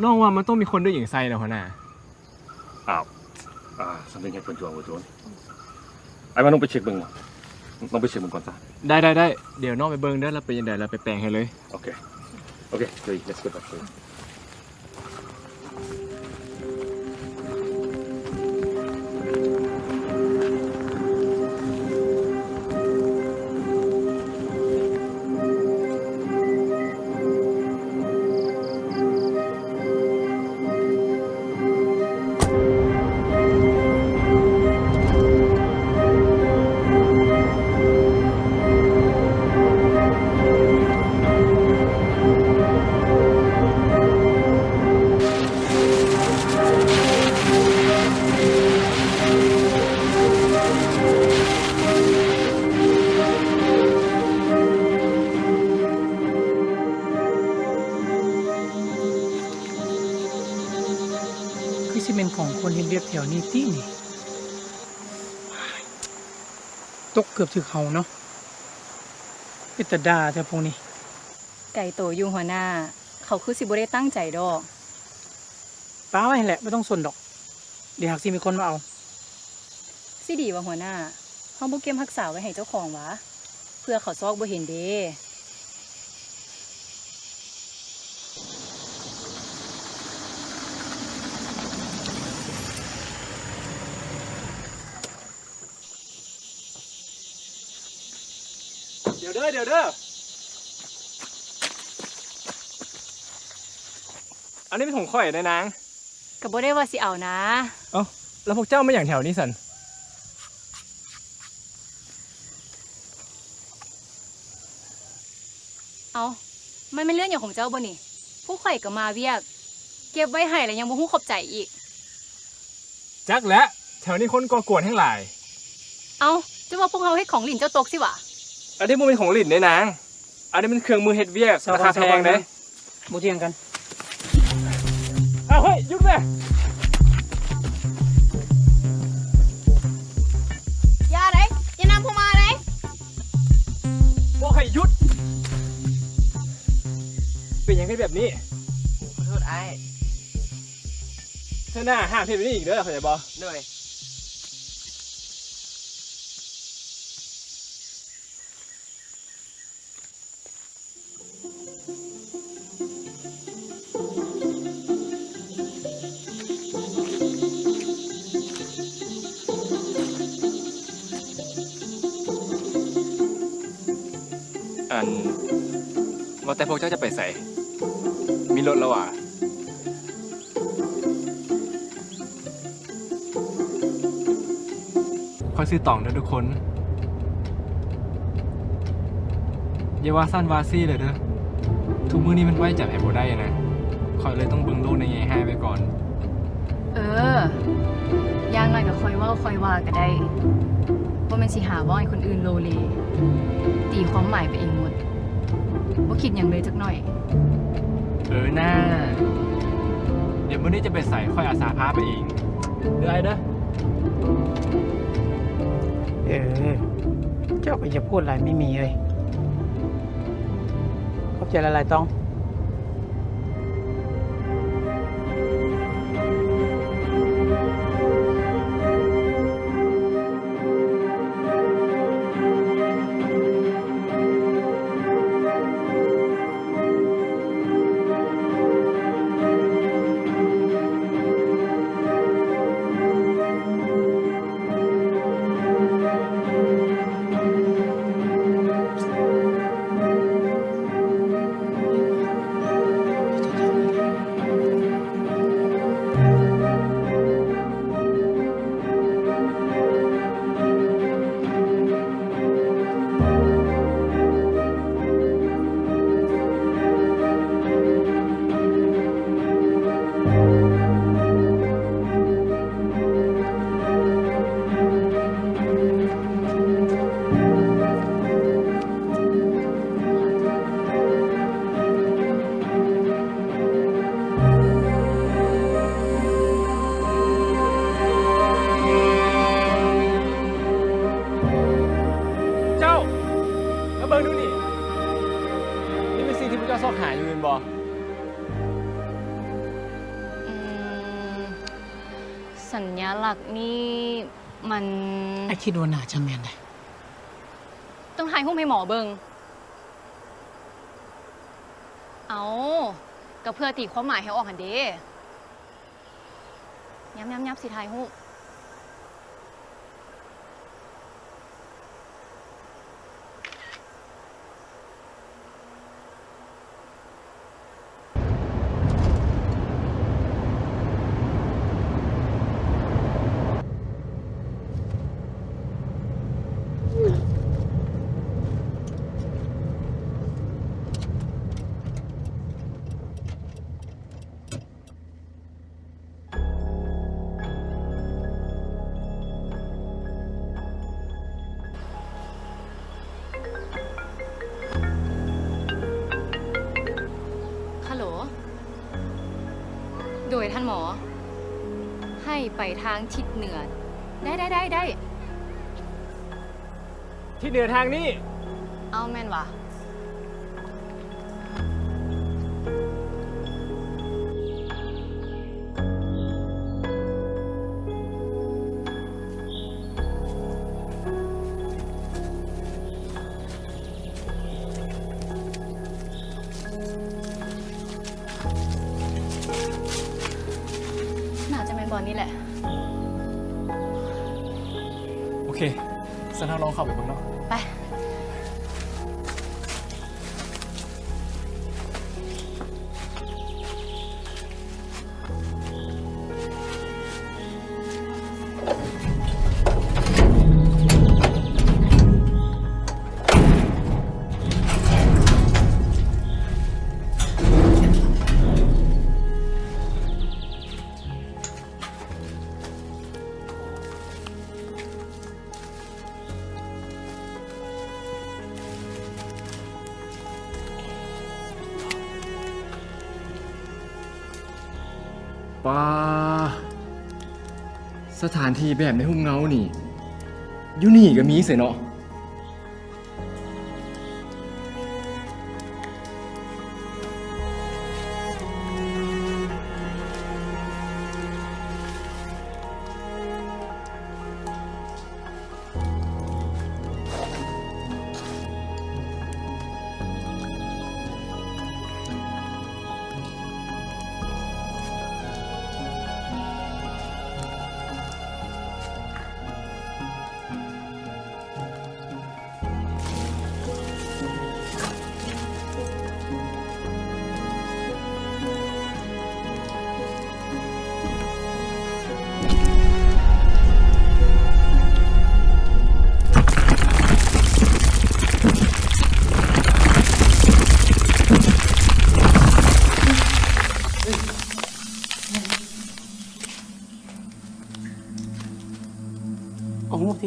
เป็นยังน้องน้องว่ามันต้องมีคนด้วยหญิงไส้นะหัวหน้าอ้าวอ่าสำเร็จให้คนจวงหัวโจนไอ้ว่าน้องไปเช็คเบิ่งวะน้องไปเช็คเบิ่งก่อนซะได้ได้ได้เดี๋ยวน้องไปเบิ่งเด้อแล้วเป็นยังไงเราไปแปลงให้เลย โอเค โอเคเดี๋ยว let's go back to เกือบถึงเขาเนาะเป็นตาดาแต่พวกนี้ ไก่โตอยู่หัวหน้า เขาคือสิบ่ได้ตั้งใจดอกป้าไว้แหละไม่ต้องสนดอก เดี๋ยวหากสิมีคนมาเอา สิดีว่าหัวหน้าเฮาบ่เก็บรักษาไว้ให้เจ้าของหวะ เพื่อเขาซอกบ่เห็นเด้ ดี๋ยวเด้อเดี๋ยวเด้ออันนี้เป็นของข่อยนะนางก็บ่ได้ว่าสิเอานะ เอ้าแล้วพวกเจ้าไม่อย่างแถวนี้สันเอามันเป็นเรื่องอย่างของเจ้าบ่นี่ ผู้ข่อยก็มาเวียก เก็บไว้ให้แล้วยังบ่ฮู้ขอบใจอีก จักและแถวนี้คนก่อกวนทั้งหลาย เอาจะว่าพวกเราเฮ็ดของหลินเจ้าตกสิวะ อันนี้มันเป็นของหลินเด้นาง อันนี้มันเครื่องมือเฮ็ดเวียกสาวราคาสาวแพงเด้บูเทียงกันอ้าวเฮ้ยหยุดเลยอย่าไหนอย่านำผมมาไหนบอกให้หยุด เป็นยังไงแบบนี้ขอโทษไอ้เธอหน้าห้ามเพศแบบนี้อีกเด้อเข้าใจบ่เหนื่อย อันว่าแต่พวกเจ้าจะไปใส่ มีรถแล้วอะคอยซื้อต่องเด้อทุกคนอย่าว่าสั้นวาซี่เลยเด้อ ทุกมื้อนี้มันไหวจับแอบบ่ได้นะคอยเลยต้องเบิ่งลูกในไงให้ไปก่อน เออ อย่างน้อยก็คอยเว้าคอยว่าก็ได้ มันสิหาว่าให้คนอื่นโลเลตีความหมายไปเองหมดบ่คิดหยังเลยจักหน่อย เออหน้า เดี๋ยวมื้อนี้จะไปใส่ค่อยอาสาพาไปเองเด้อไอ้เด้อเออ เจ้าก็จะพูดอะไรไม่มีเลย ขอบใจละลายต้อง สัญลักษณ์นี่มันไอ้คิดว่าน่าจะแม่นได้ต้องถ่ายรูปให้หมอเบิงเอาก็เพื่อตีความหมายให้ออกหันเด้ย้ำย้ำย้ำสิถ่ายรูป ยท่านหมอ ให้ไปทางทิศเหนือ ได้ได้ได้ได้ ที่เหนือทางนี้ เอาแม่นวะ นี้แหละ โอเคสันทาลองเข้าไปเบิ่งเนาะ ปป้าสถานที่แบบในหุ่มเงานี่อยู่นี่ก็มีเสียเนาะ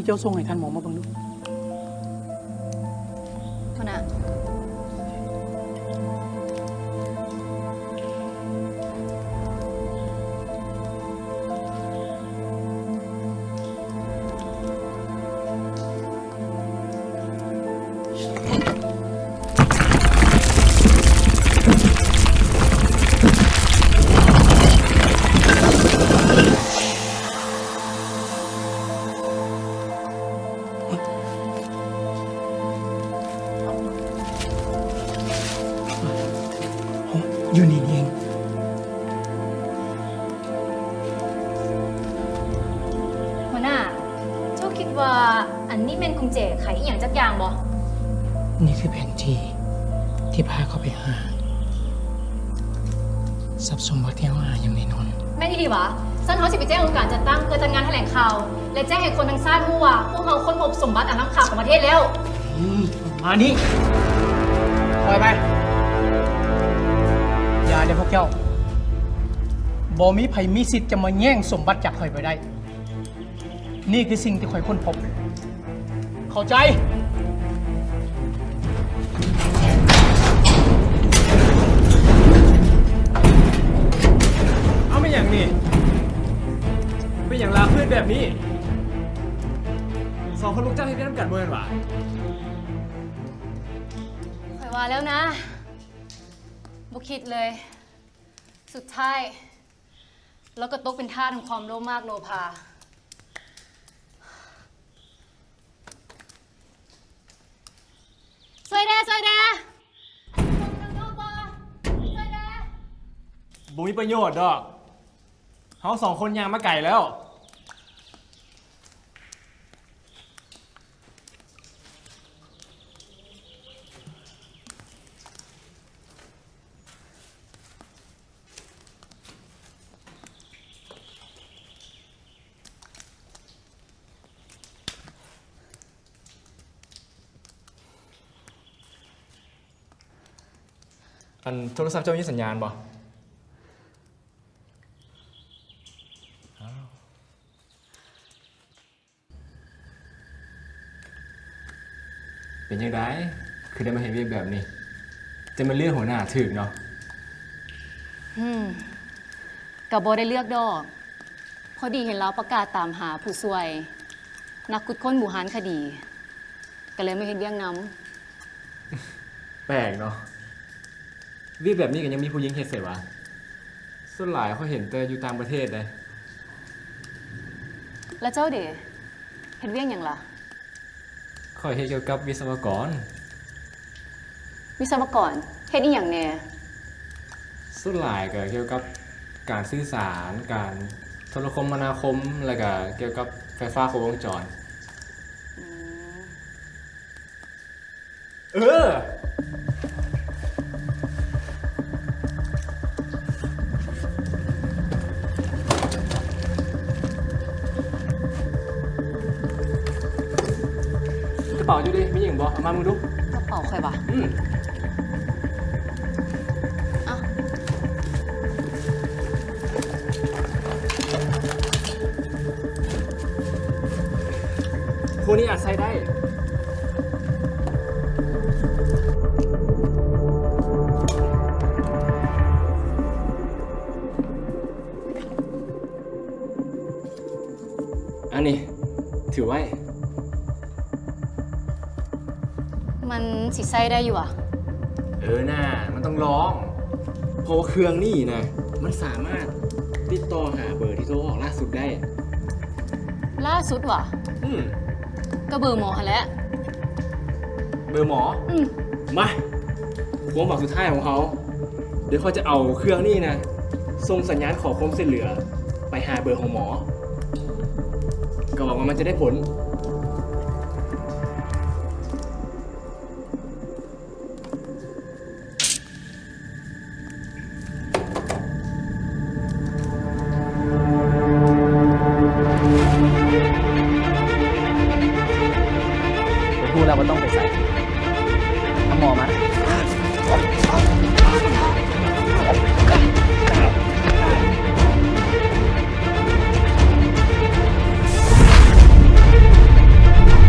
เอารูปที่เจ้าส่งให้ท่านหมอมาเบิ่งดู นนี้เป็นกุญแจไขอหย่างจักอย่างบ่นี่คือแผนที่ที่พาเขาไปหาทรัพย์สมบัติที่เขาหาอย่างแน่นอนแม่นอี่ดีวะซันเฮาสิไปแจ้งองค์การจัดตั้งเพื่อจัดงานแถลงข่าว และแจ้งให้คนทั้งชาติรู้ว่าพวกเราค้นพบสมบัติอันล้ำค่าของประเทศแล้ว อืมมานี่ปล่อยไป อย่าเดี๋ยวพวกเจ้าบ่มีไผมีสิทธิ์จะมาแย่งสมบัติจากข่อยไปได้ นี่คือสิ่งที่ข่อยค้นพบ เข้าใจ เอาไม่อย่างนี้เป็นอย่างลาเพื่อนแบบนี้ สองคนลูกเจ้าที่ได้น้ำกัดเมือนวะข่อยว่าแล้วนะบ่คิดเลย สุดท้าย แล้วก็ตกเป็นท่าสของความโลภมากโลภา สวยแด่สวยแด่บ่มีประโยชน์ดอกเฮาสองคนยางมาไก่แล้ว อันโทรศัพท์เจ้ามีสัญญาณบ่เป็นยังไงคือได้มาเห็นเวียกแบบนี้ จะมาเลือกหัวหน้าถึกเนาะอืมกับโบได้เลือกดอก พอดีเห็นเราประกาศตามหาผู้ช่วย นักกุดค้นหมู่หานคดี ก็เลยไม่เห็นเวียงน้แปลกเนาะ เวียกแบบนี้กันยังมีผู้หญิงเฮ็ดเสร็จวะส่วนหลายเขาเห็นแต่อยู่ต่างประเทศเลยำแล้วเจ้าเด๋เห็นเวียงอย่างล่ะคอยเฮ็ดเกี่ยวกับวิศวกร วิศวกรเฮ็ดอีหยังแหน่ส่วนหลายก็เกี่ยวกับการสื่อสาร การโทรคมนาคม แล้วก็เกี่ยวกับไฟฟ้าครบวงจร เออ บอกเอามามึงดูกระเป๋าใครวะอืมเอ้าพวกนี้อาจใส่ได้ มันสิใส่ได้อยู่อะ เออน่ามันต้องร้องเพราะว่าเครื่องนี่นะ มันสามารถติดต่อหาเบอร์ที่โทรออกล่าสุดได้ล่าสุดว่ะ อืมก็เบอร์หมอหั่นแหล้วเบอร์หมอ อืมมาความหวังสุดท้ายของเขา เดี๋ยวเขาจะเอาเครื่องนี่นะส่งสัญญาณขอความช่วยเหลือ ไปหาเบอร์ของหมอ ก็หวังว่ามันจะได้ผล